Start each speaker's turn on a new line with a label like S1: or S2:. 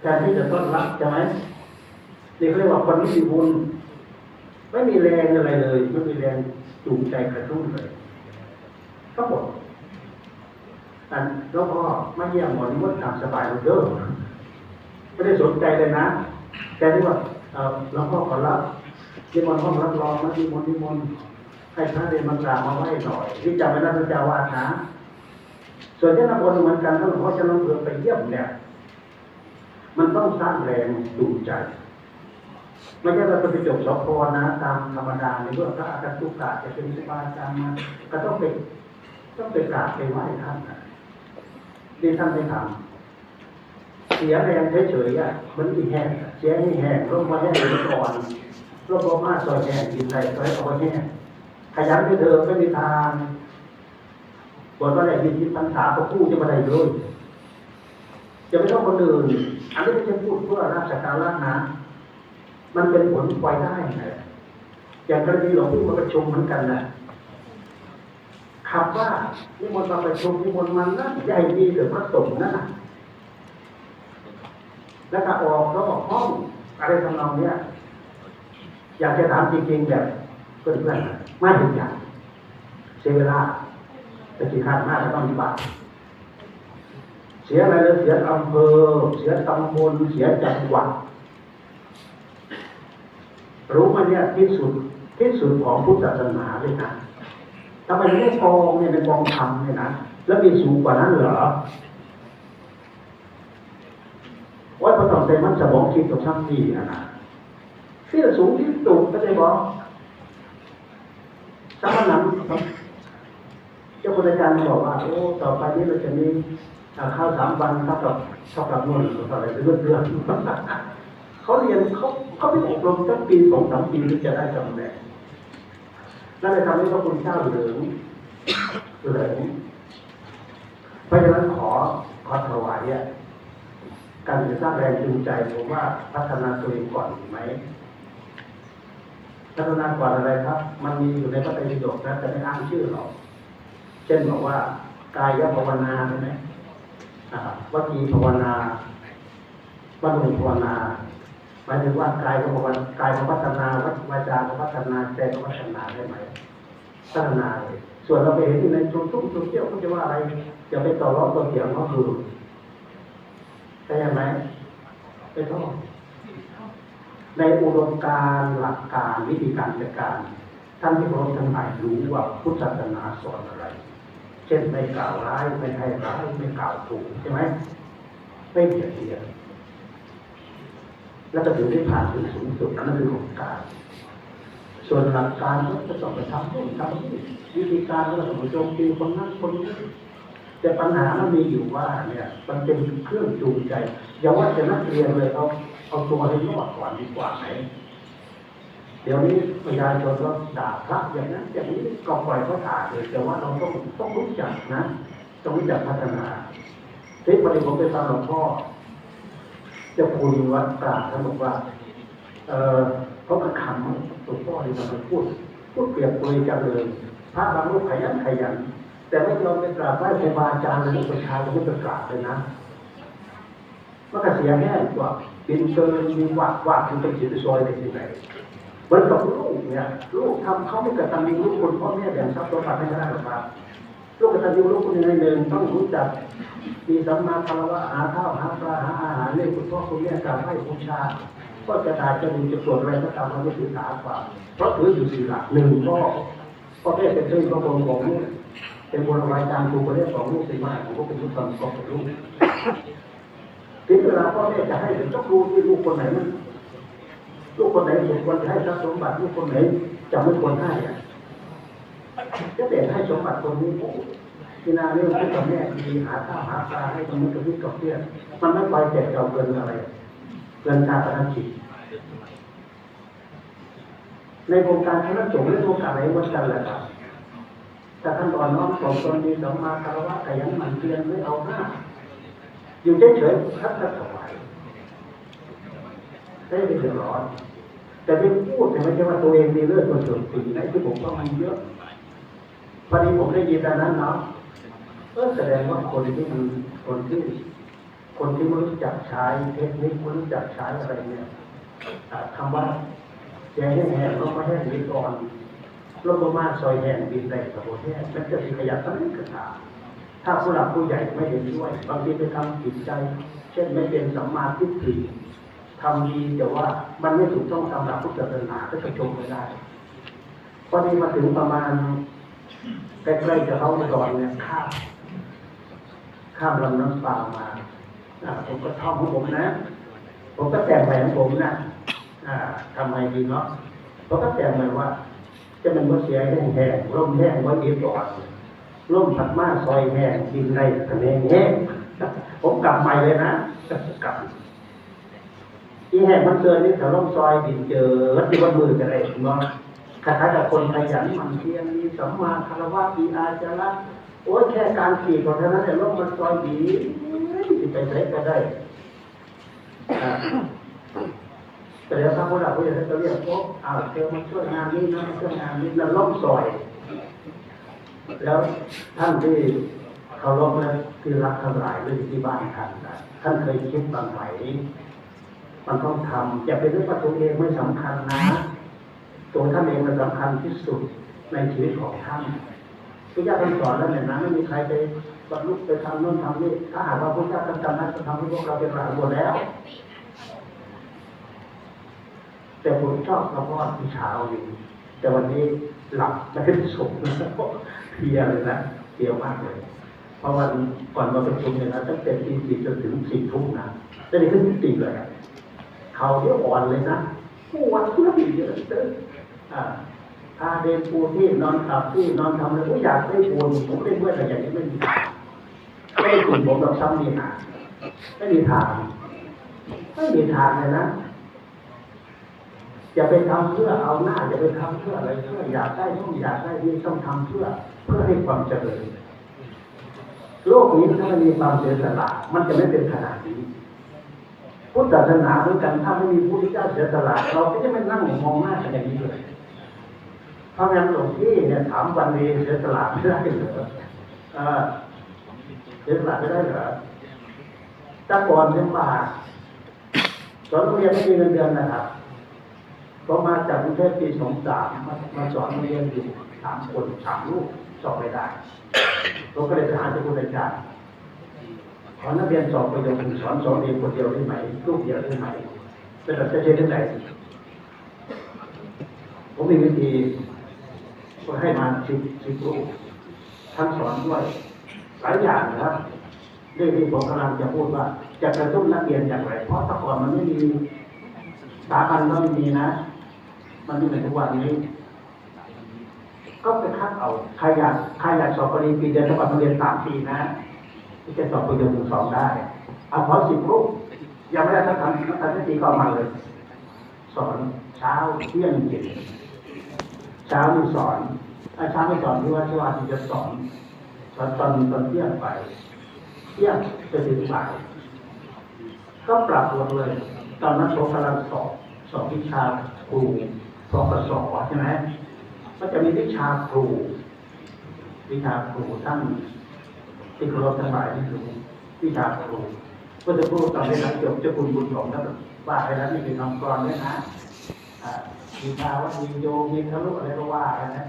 S1: แทนที่จะต้อนรับใช่ไหมนี่เขาเรียกว่าคนไม่มีบุญไม่มีแรงอะไรเลย ไม่มีแรงจูงใจกระตุ้นเลยก็หมดอันหลวงพ่อไม่เยี่ยมหมอนี่มันตามสบายเลยเด้อไม่ได้สนใจเลยนะแต่ที่ว่าเอ่อหลวพ่อขอรับนิมนต์ห้องรับรองนะนิมนต์นิมนต์ให้พระเรียนมันตรามาไว้หน่อยที่จำไว้นะพระเจ้าวาดนะส่วนที่นบนเหมือนกันถ้าหลวงพ่อจะลงเรือไปเยี่ยมเนี่ย มันต้องสร้างแรงจูงใจไม่ใช่เราจะไปจบสพนะตามธรรมดาในเมื่องพระอาจารย์ตุกะจะเป็นครูบาอาจารย์มาก็ต้องไปต้องไปกราบไปไหว้ท่านนะที่ท่านไม่ทำเสียแรงเฉยๆอะมันอีแห้งเสียให้แห้งร่มมาแห้งก่อนร่มมาซอยแห้งกินไรซอยเอาไว้แห้งขยันไปเถอะไม่มีทางบทว่าอะไรมีที่ปัญหาก็พูดจะมาได้เลย จะไม่ต้องคนอื่นอันนี้ไม่ใช่พูดเพื่อราชการละนะ มันเป็นผลพลอยได้ไงอย่างกรณีหลวงพี่มาประชุมเหมือนกันนะคำว่านิมนต์มาประชุมนิมนต์มันนั่นใหญ่ดีเกิดพระสงฆ์นั่นนะแล้วก็ออกแล้วออกห้องอะไรทำนองเนี้ยอยากจะถามจริงๆแบบเพื่อนๆไม่ถึงอย่างเสียเวลาแต่สี่ขั้นห้าก็ต้องมีบาท สียอะไรเลยเสียอำเภอ เสียตำบลเสียจังหวัดรู้ไหมันเนี่ยที่สุดที่สุดของพุทธศาสนาเลยนะทำไมไม่กองเนี่ยเป็นกองธรรมเนี่ยนะแล้วมีสูงกว่านั้นเหรอว่าพระต่อใจมันสมองคิดกับช่างดีนะนะที่สูงที่สุดก็จะบอกสักวันนั้น เจ้าคุณอาจารย์บอกว่าโอ้ต่อไปนี้เราจะมีอาข้าวสามวันเท่ากับเท่ากับนวลต่ออะไรเป็นเรื่องเรื่องเขาเรียนเขาเขาไปอบรมตั้งปีสองสามปีถึงจะได้ตำแหน่งนั่นเลยทำให้พระคุณเจ้าเหลืองเหลืองเพราะฉะนั้นขอขอถวายเนี่ยการจะสร้างแรงจูงใจผมว่าพัฒนาตัวเองก่อนดีไหมพัฒนาก่อนอะไรครับ มันมีอยู่ในพระไตรปิฎกนะแต่ไม่อ้างชื่อหรอก ช่นบอกว่ากายภาวนาใช่ไหมอ่าวัจีภาวนาวโนภาวนาหมายถึงว่ากายก็บอกว่ากายพัฒนาวัวาจาก็พัฒนาใจก็พัฒนาได้ไหมพัฒนาเลยส่วนเราไปเห็นที่ในชุมชุ่มชุมเที่ยวเขาจะว่าอะไรอย่าไปต่อรองต่อเถียงเขาคือใช่ไหมไปท้องในอุดมการหลักการวิธีการจัดการท่านที่เคารพทั้งหลายรู้ว่าพุทธศาสนาสอนอะไร ช่นไม่กล่าวร้ายไม่ให้ร้ายไม่กล่าวถูกใช่ไหมไม่เบียดเบียนแล้วก็ถึงได้ผ่านถึงสูงสุดนั่นคือของการส่วนหลักการก็จะต้องไปทำนู่นทำนี่วิธีการก็ต้องไปโจมตีคนนั้นคนนี้แต่ปัญหามันมีอยู่ว่า เนี่ย มันเป็นเครื่องจูงใจอย่าว่าจะนักเรียนเลยเอาเอาตัวให้รอดก่อนดีกว่าไหม เดี๋ยวนี้ประชาชนก็ด่าพระอย่างนั้นอย่างนี้ก็ปล่อยเขาด่าเลยแต่ว่าเราต้องต้องรู้จักนะต้องรู้จักพัฒนาที่พอดีผมไปฟังหลวงพ่อจ้าคุณวัดกลาท่านบอกว่าเออเขาก็ขำหลวงพ่อที่มันพูดพูดเปรียบเปรยกันเลยพระบางรูปขยันขยันแต่ไม่ยอมไปกราบไหว้ครูบาอาจารย์เลยประชาชนไม่ไปกราบเลยนะมันก็เสียแห้งกว่ากินเกินมีวาดวาดถึงไปจิตซอยไปที่ไหน เหมือนกับลูกเนี่ยลูกทำเขาไม่กระตันยูลูกคนพ่อแม่แบ่งทรัพย์สมบัติให้ได้หรอกครับลูกกตัญญูลูกคนหนึ่งหนึ่งต้องรู้จักมีสัมมาคารวะหาข้าวหาปลาหาอาหารเลี้ยงคุณพ่อคุณแม่กราบไหว้บูชาก็จะตายจะมีจะสวดอะไรก็ตามเราไม่ถือสากว่าเพราะถืออยู่สี่หลักหนึ่งพ่อพ่อแม่เป็นเพื่อนพระองค์ของลูกเป็นบุรวายการครูคนแรกของลูกเป็นมาของลูกเป็นลูกสอนของลูกถึงเวลาพ่อแม่จะให้ถึงต้องรู้ที่ลูกคนไหนมัน ลูกคนไหนสมควรจะให้ทรัพย์สมบัติลูกคนไหนจะไม่ควรให้อะจะแบ่ให้สมบัติตรงนี้ผมที่นาเรื่องที่กับแม่ดีหาข้าวหาปลาให้ตรงนี้กับพี่กับเพื่อนมันไม่ไปแจกเราเกินอะไรเกินการประทับจิตในโครงการคณะสงฆ์และโครงการอะไรเหมือนกันแหละครับแต่ท่านอ่อนน้อมถ่อมตนมีสมมาคารวะขยันหมั่นเพียรไม่เอาหน้าอยู่เฉยๆท่านก็ถวายได้ไม่เดือดร้อน แต่ที่พูดเนี่ไม่ใช่ว่าตัวเองดีเลิศตัวสุดสิ่งไหนที่ผมก็มันเยอะพอดีผมได้ยินดังนั้นเนาะเออแสดงว่าคนที่มันคนที่คนที่ไม่รู้จักใช้เทคนิคไม่รู้จักใช้อะไรเนี่ยคำว่าแกงแห้งๆลงมาแห้งดีก่อนลงมาซอยแห้งดินในกระโปรงแห้งมันจะมีขยะตั้งกระถาถ้าผู้หลักผู้ใหญ่ไม่เห็นด้วยบางทีไปทำผิดใจ เช่นไม่เป็นสัมมาทิฏฐิ ทำดีแต่ว่ามันไม่ถูกต้องตามหลักพุทธศาสนาก็จะจมไม่ได้พอดีมาถึงประมาณใกล้ๆจะเข้าในดอนเนี่ยข้ามข้ามลำน้ำปลามาผมก็ท่องของผมนะ ผมก็แต่งไปของผมนะอ่าทำไมดีเนาะผมก็แต่งไปว่า จะเป็นว่าเสียแห้งแห้งร่มแห้งไว่าเย็นก่อนร่มผัดมาซอยแห้งดินในทะเลแห้งผมกลับใหม่เลยนะกลับ ที่แห้งมันเกินนี่แถ้าร่มซอยดินเจอที่วันมือกันเลยเนาะคล้ายๆกับคนขยันหมั่นเพียรมีสัมมาคารวะมีอาจาระโอ้ยแค่การขี่ของเท่านั้นแต่ร่มมันซอยดีไปเล็กก็ได้แต่แล้วถ้าพวกเราผู้ใหญ่จะเรียกพวกอ่าเธอมาช่วยงานนี้นะมาช่วยงานนี้แล้วล่มซอย แล้วท่านที่เคารพและที่รักทั้งหลายหรือที่บ้านท่านท่านเคยคิดบางไหม มันต้องทำจะเป็นเรื่องว่าตัวเองไม่สำคัญนะ ตัวท่านเองมันสำคัญที่สุดในชีวิตของท่านพระเจ้าท่านสอนแล้วเนี่ยนะไม่มีใครไปบรรลุไปทำโน่นทำนี่ถ้าหากว่าพระเจ้าท่านจำนั้นจะทำให้พวกเราเป็นหลานหมดแล้ว แต่ผมชอบกระเพาะที่เช้าอยู่แต่วันนี้หลับไม่ได้ส่งเพียเลยนะเพียมากเลยเพราะวันก่อนมาประชุมเนี่ยนะตั้งแต่ตีสี่จนถึงสี่ทุ่มนะได้ขึ้นตีเลย เขาเที่ยวอ่อนเลยนะปวดเพื่อเยอะเกินอ่าพาเดินปูที่นอนขับที่นอนทำเลยผมอยากได้ปูนผมได้เมื่อแต่อย่างนี้ไม่มีไม่ได้กลุ่มผมเราซ้ำมีหาไม่มีทางไม่มีทางเลยนะอย่าไปทำเพื่อเอาหน้าอย่าไปทำเพื่ออะไรเพื่ออยากได้ต้องอยากได้นี่ต้องทำเพื่อเพื่อให้ความเจริญโลกนี้ถ้ามันมีความเสียสละมันจะไม่เป็นขนาดนี้ พุทธศาสนาเหมือนกันถ้าไม่มีผู้ที่เจ้าเสียสละเราก็จะไม่นั่งมองหน้ากันอย่างนี้เลยเพราะงั้นหลวงพี่เนี่ยถามวันนี้เสียสละไม่ได้เหรอเอเสียสละไม่ได้เหรอถ้าก่อนเป็นบาสอนโรงเรียนไม่มีเงินเดือนนะครับก็มาจากกรุงเทพปีสองสามมามาสอนโรงเรียนอยู่สามคนสามลูกสอบไม่ได้ก็เลยไปหาเจ้าคุณอาจารย์ ขอนักเรียนสอบประโยคสอนสอนเองคนเดียวได้ไหมลูกเดียวได้ไหมเป็นแบบจะใช้ที่ไหนผมมีวิธีก็ให้มาสิบสิบลูกท่านสอนด้วยหลายอย่างนะครับเรื่องที่ผมกำลังจะพูดว่า จะกระตุ้นนักเรียนอย่างไร เพราะแต่ก่อนมันไม่มีสถาบันก็ไม่มีนะ มันไม่เหมือนทุกวันนี้ ก็ไปคัดเอาใครอยากใครอยากสอบปริญญาเดียวถ้ามาเรียนสามปีนะ ที่จะสอบปริญญาถึงสองได้เอาขอสิบรูปยังไม่ได้ทักทำทักทำทีก็มาเลย สอนเช้าเที่ยงเย็นเช้ามีสอนถ้าเช้าไม่สอนที่ว่าที่ว่าที่จะสอนสอนตอนตอนเที่ยงไปเที่ยงจะถึงบ่ายก็ปรับหมดเลย ตอนนั้นผมกำลังสอบสอบวิชาครูปปสใช่ไหมก็จะมีวิชาครู วิชาครูท่าน ที่เคารพทั้งหลายที่รู้วิชาครูก็จะพูดตอนนี้นะจบจะคุณบุญของแล้วว่าไปแล้วนี่เป็นคำกรอนด้วยนะอ่าวิชาว่ามีโยมีทะลุอะไรก็ว่ากันนะ